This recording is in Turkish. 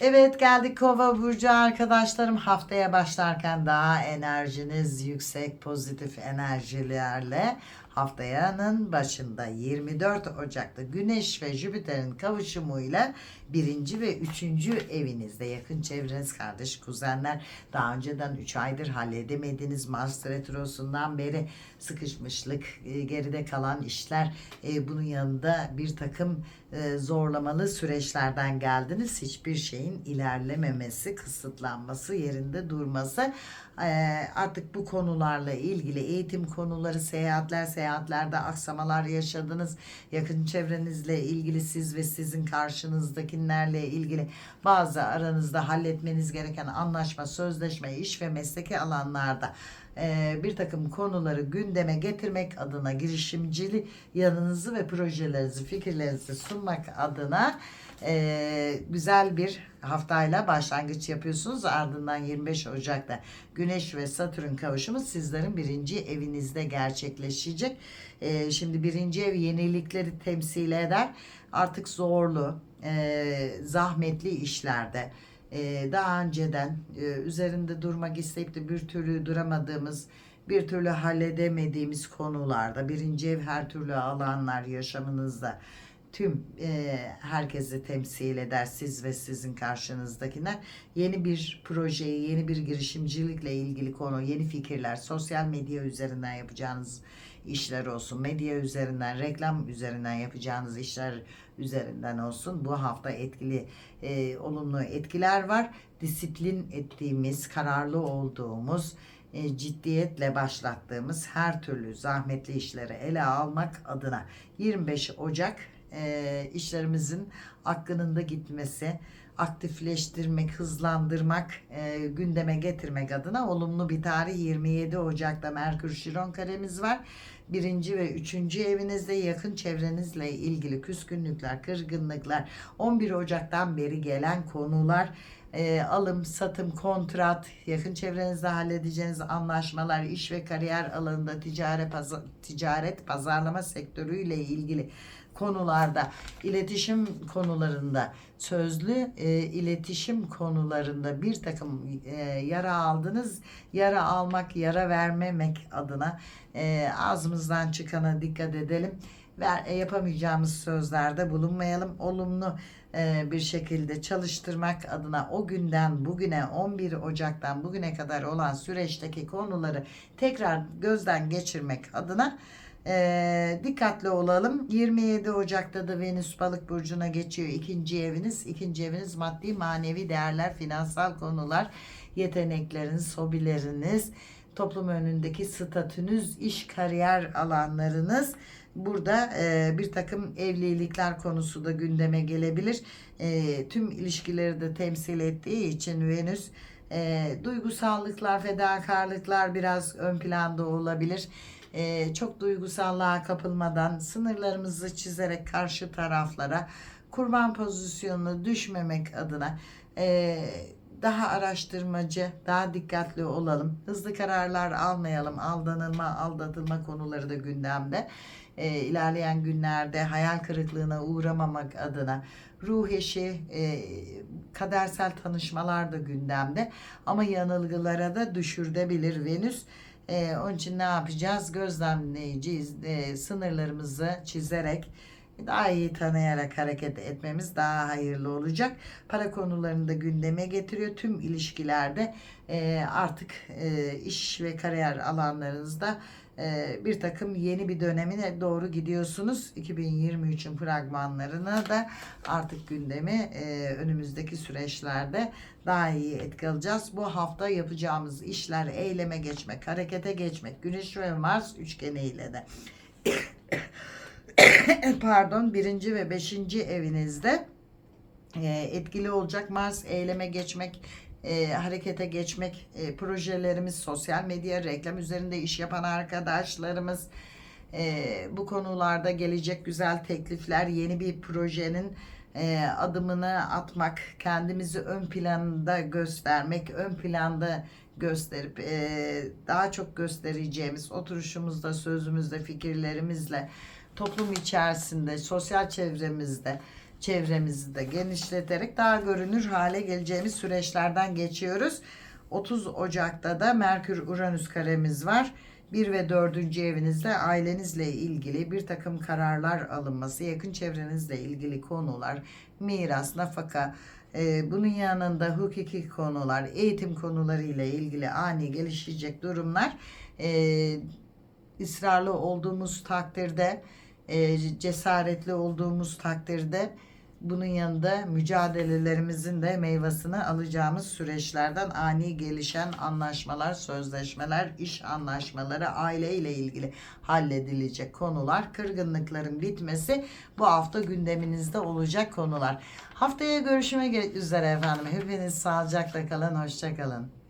Evet geldik Kova Burcu arkadaşlarım. Haftaya başlarken daha enerjiniz yüksek, pozitif enerjilerle haftayanın başında 24 Ocak'ta Güneş ve Jüpiter'in kavuşumuyla birinci ve üçüncü evinizde yakın çevreniz, kardeş, kuzenler. Daha önceden 3 aydır halledemediğiniz Mars Retrosu'ndan beri sıkışmışlık, e, geride kalan işler, e, bunun yanında bir takım e, zorlamalı süreçlerden geldiniz. Hiçbir şeyin ilerlememesi, kısıtlanması, yerinde durması. Artık bu konularla ilgili eğitim konuları, seyahatler, seyahatlerde aksamalar yaşadınız. Yakın çevrenizle ilgili siz ve sizin karşınızdakilerle ilgili bazı aranızda halletmeniz gereken anlaşma, sözleşme, iş ve mesleki alanlarda e, bir takım konuları gündeme getirmek adına girişimcili yanınızı ve projelerinizi, fikirlerinizi sunmak adına e, güzel bir haftayla başlangıç yapıyorsunuz. Ardından 25 Ocak'ta Güneş ve Satürn kavuşumu sizlerin birinci evinizde gerçekleşecek. E, şimdi birinci ev yenilikleri temsil eder. Artık zorlu, e, zahmetli işlerde, e, daha önceden e, üzerinde durmak isteyip de bir türlü duramadığımız, bir türlü halledemediğimiz konularda birinci ev her türlü alanlar yaşamınızda tüm e, herkesi temsil eder siz ve sizin karşınızdakiler. Yeni bir projeyi, yeni bir girişimcilikle ilgili konu, yeni fikirler, sosyal medya üzerinden yapacağınız işler olsun, medya üzerinden, reklam üzerinden yapacağınız işler üzerinden olsun. Bu hafta etkili, e, olumlu etkiler var. Disiplin ettiğimiz, kararlı olduğumuz, e, ciddiyetle başlattığımız her türlü zahmetli işleri ele almak adına 25 Ocak e, işlerimizin hakkında gitmesi, aktifleştirmek, hızlandırmak, e, gündeme getirmek adına olumlu bir tarih 27 Ocak'ta Merkür Şiron karemiz var. Birinci ve üçüncü evinizde yakın çevrenizle ilgili küskünlükler, kırgınlıklar, 11 Ocak'tan beri gelen konular, e, alım, satım, kontrat, yakın çevrenizde halledeceğiniz anlaşmalar, iş ve kariyer alanında ticaret, paza- ticaret pazarlama sektörüyle ilgili konularda, iletişim konularında, sözlü e, iletişim konularında bir takım e, yara aldınız. Yara almak, yara vermemek adına e, ağzımızdan çıkana dikkat edelim. E, yapamayacağımız sözlerde bulunmayalım. Olumlu e, bir şekilde çalıştırmak adına o günden bugüne 11 Ocak'tan bugüne kadar olan süreçteki konuları tekrar gözden geçirmek adına e, dikkatli olalım. 27 Ocak'ta da Venüs Balık burcuna geçiyor. İkinci eviniz, ikinci eviniz maddi manevi değerler, finansal konular, yetenekleriniz, hobileriniz, toplum önündeki statünüz, iş kariyer alanlarınız. Burada e, bir takım evlilikler konusu da gündeme gelebilir. E, tüm ilişkileri de temsil ettiği için Venüs e, duygusallıklar, fedakarlıklar biraz ön planda olabilir. E, çok duygusallığa kapılmadan sınırlarımızı çizerek karşı taraflara kurban pozisyonuna düşmemek adına e, daha araştırmacı, daha dikkatli olalım. Hızlı kararlar almayalım. Aldanılma, aldatılma konuları da gündemde. E, ilerleyen günlerde hayal kırıklığına uğramamak adına ruh eşi, e, kadersel tanışmalar da gündemde. Ama yanılgılara da düşürdebilir Venüs. E, onun için ne yapacağız? Gözlemleyeceğiz. E, sınırlarımızı çizerek daha iyi tanıyarak hareket etmemiz daha hayırlı olacak. Para konularını da gündeme getiriyor. Tüm ilişkilerde e, artık e, iş ve kariyer alanlarınızda e, bir takım yeni bir dönemine doğru gidiyorsunuz. 2023'ün fragmanlarına da artık gündemi e, önümüzdeki süreçlerde daha iyi etki alacağız. Bu hafta yapacağımız işler eyleme geçmek, harekete geçmek, Güneş ve Mars üçgeniyle de pardon birinci ve beşinci evinizde e, etkili olacak Mars eyleme geçmek e, harekete geçmek e, projelerimiz sosyal medya reklam üzerinde iş yapan arkadaşlarımız e, bu konularda gelecek güzel teklifler yeni bir projenin e, adımını atmak kendimizi ön planda göstermek ön planda gösterip e, daha çok göstereceğimiz oturuşumuzda sözümüzde fikirlerimizle toplum içerisinde, sosyal çevremizde, çevremizi de genişleterek daha görünür hale geleceğimiz süreçlerden geçiyoruz. 30 Ocak'ta da Merkür Uranüs karemiz var. 1 ve 4. evinizde ailenizle ilgili bir takım kararlar alınması, yakın çevrenizle ilgili konular, miras, nafaka, e, bunun yanında hukuki konular, eğitim konuları ile ilgili ani gelişecek durumlar e, ısrarlı olduğumuz takdirde, e, cesaretli olduğumuz takdirde bunun yanında mücadelelerimizin de meyvasını alacağımız süreçlerden ani gelişen anlaşmalar, sözleşmeler, iş anlaşmaları, aile ile ilgili halledilecek konular, kırgınlıkların bitmesi bu hafta gündeminizde olacak konular. Haftaya görüşmek üzere efendim. Hepiniz sağlıcakla kalın, hoşça kalın.